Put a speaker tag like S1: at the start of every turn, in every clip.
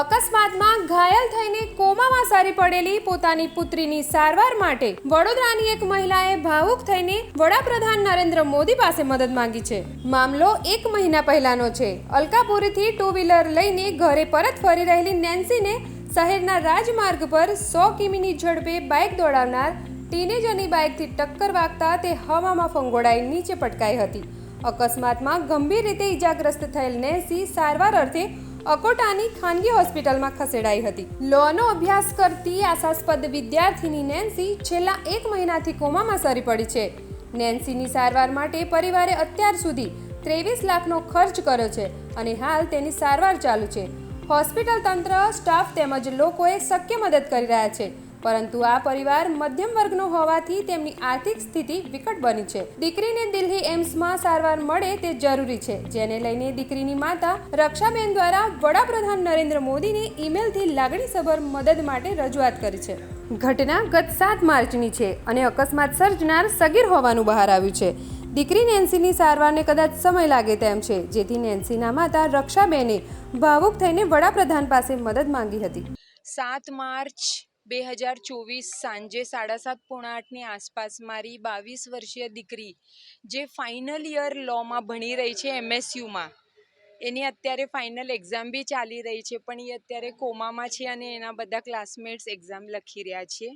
S1: અકસ્માતમાં ઘાયલ થઈને કોમામાં સારી પડેલી પોતાની પુત્રીની સારવાર માટે વડોદરાની એક મહિલાએ ભાવુક થઈને વડાપ્રધાન નરેન્દ્ર મોદી પાસે મદદ માંગી છે. મામલો એક મહિના પહેલાનો છે. અલકાપુરીથી ટુ વ્હીલર લઈને ઘરે પરત ફરી રહેલી નેન્સીને શહેરના રાજમાર્ગ પર સો કિમીની ઝડપે બાઇક દોડાવનાર ટીનેજરની બાઇકથી ટક્કર વાગતા તે હવામાં ફંગોળાઈ નીચે પટકાઈ હતી. અકસ્માતમાં ગંભીર રીતે ઈજાગ્રસ્ત થયેલ નેન્સી સારવાર અર્થે અકોટાની ખાનગી હોસ્પિટલમાં ખસેડાઈ હતી. લોનો અભ્યાસ કરતી આશાસ્પદ વિદ્યાર્થીની નેન્સી છેલ્લા એક મહિનાથી કોમામાં સરી પડી છે. નેન્સીની સારવાર માટે પરિવારે અત્યાર સુધી ત્રેવીસ લાખનો ખર્ચ કર્યો છે અને હાલ તેની સારવાર ચાલુ છે. હોસ્પિટલ તંત્ર, સ્ટાફ તેમજ લોકોએ શક્ય મદદ કરી રહ્યા છે. પરંતુ આ પરિવાર મધ્યમ વર્ગનો હોવાથી તેમની આર્થિક સ્થિતિ વિકટ બની છે. દીકરીને દિલ્હી એમ્સમાં સારવાર મળે તે જરૂરી છે, જેને લઈને દીકરીની માતા રક્ષાબેન દ્વારા વડાપ્રધાન નરેન્દ્ર મોદીને ઈમેલથી લાગણીસભર મદદ માટે રજૂઆત કરી છે. ઘટના ગત સાત માર્ચની છે અને અકસ્માત સર્જનાર સગીર હોવાનું બહાર આવ્યું છે. દીકરી નેન્સીની સારવારને કદાચ સમય લાગે તેમ છે, જેથી નેન્સીના માતા રક્ષાબેને ભાવુક થઈને વડાપ્રધાન પાસે મદદ માંગી હતી.
S2: સાત માર્ચ બે હજાર ચોવીસ સાંજે સાડા સાત પોણા આઠની આસપાસ મારી બાવીસ વર્ષીય દીકરી, જે ફાઇનલ યર લોમાં ભણી રહી છે એમએસયુમાં એની અત્યારે ફાઇનલ એક્ઝામ બી ચાલી રહી છે, પણ એ અત્યારે કોમામાં છે અને એના બધા ક્લાસમેટ્સ એક્ઝામ લખી રહ્યા છે.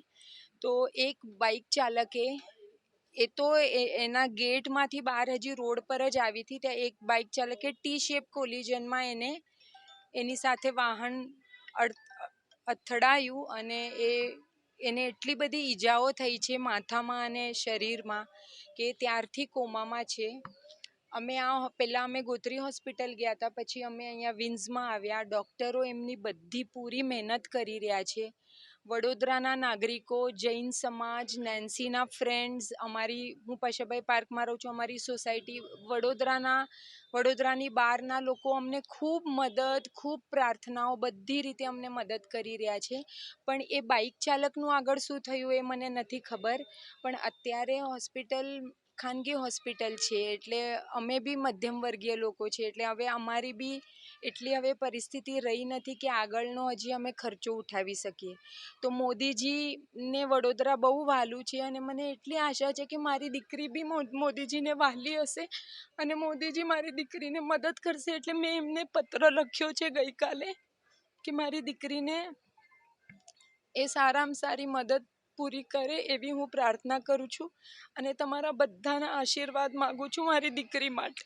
S2: તો એક બાઇક ચાલકે, એ તો એના ગેટમાંથી બહાર હજી રોડ પર જ આવી હતી, ત્યાં એક બાઇક ચાલકે ટી શેપ કોલિજનમાં એને, એની સાથે વાહન અથડાયું અને એ, એને એટલી બધી ઈજાઓ થઈ છે માથામાં અને શરીરમાં કે ત્યારથી કોમામાં છે. અમે આ પહેલાં અમે ગોત્રી હોસ્પિટલ ગયા હતા, પછી અમે અહીંયા વિન્સમાં આવ્યા. ડૉક્ટરો એમની બધી પૂરી મહેનત કરી રહ્યા છે. વડોદરાના નાગરિકો, જૈન સમાજ, નેન્સીના ફ્રેન્ડ્સ અમારી, હું પશાભાઈ પાર્કમાં રહું છું, અમારી સોસાયટી વડોદરાના, વડોદરાની બહારના લોકો અમને ખૂબ મદદ, ખૂબ પ્રાર્થનાઓ બધી રીતે અમને મદદ કરી રહ્યા છે. પણ એ બાઇક ચાલકનું આગળ શું થયું એ મને નથી ખબર. પણ અત્યારે હોસ્પિટલ ખાનગી હોસ્પિટલ છે, એટલે અમે બી મધ્યમ વર્ગીય લોકો છે, એટલે હવે અમારી બી એટલી હવે પરિસ્થિતિ રહી નથી કે આગળનો હજી અમે ખર્ચો ઉઠાવી શકીએ. તો મોદીજીને વડોદરા બહુ વહાલું છે અને મને એટલી આશા છે કે મારી દીકરી બી મોદીજીને વહાલી હશે અને મોદીજી મારી દીકરીને મદદ કરશે, એટલે મેં એમને પત્ર લખ્યો છે ગઈકાલે કે મારી દીકરીને એ સારામાં સારી મદદ પૂરી કરે એવી હું પ્રાર્થના કરું છું. અને તમારા બધાના આશીર્વાદ માગું છું મારી દીકરી માટે.